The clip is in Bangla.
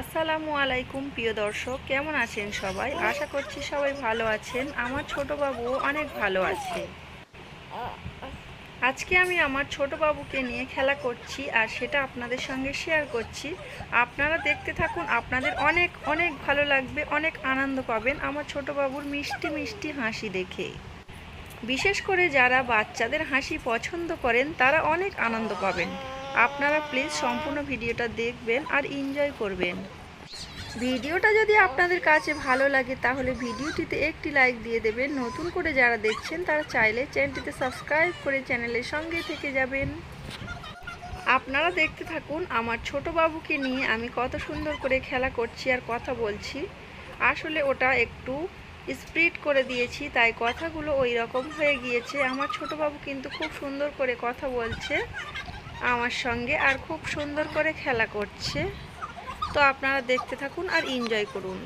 আসসালামু আলাইকুম, প্রিয় দর্শক। কেমন আছেন সবাই? আশা করছি সবাই ভালো আছেন। আমার ছোট বাবু অনেক ভালো আছে। আজকে আমি আমার ছোট বাবুকে নিয়ে খেলা করছি আর সেটা আপনাদের সঙ্গে শেয়ার করছি। আপনারা দেখতে থাকুন, আপনাদের অনেক অনেক ভালো লাগবে, অনেক আনন্দ পাবেন আমার ছোট বাবুর মিষ্টি মিষ্টি হাসি দেখে। বিশেষ করে যারা বাচ্চাদের হাসি পছন্দ করেন, তারা অনেক আনন্দ পাবেন। আপনারা প্লিজ সম্পূর্ণ ভিডিওটা দেখবেন আর এনজয় করবেন। ভিডিওটা যদি আপনাদের কাছে ভালো লাগে তাহলে ভিডিওটিতে একটি লাইক দিয়ে দেবেন। নতুন করে যারা দেখছেন তারা চাইলে চ্যানেলটিতে সাবস্ক্রাইব করে চ্যানেলের সঙ্গে থেকে যাবেন। আপনারা দেখতে থাকুন আমার ছোট বাবুকে নিয়ে আমি কত সুন্দর করে খেলা করছি আর কথা বলছি। আসলে ওটা একটু স্প্রিড করে দিয়েছি তাই কথাগুলো ওই রকম হয়ে গিয়েছে। আমার ছোট বাবু কিন্তু খুব সুন্দর করে কথা বলছে। আমার সঙ্গে আর খুব সুন্দর করে খেলা করছে। তো আপনারা দেখতে থাকুন আর এনজয় করুন।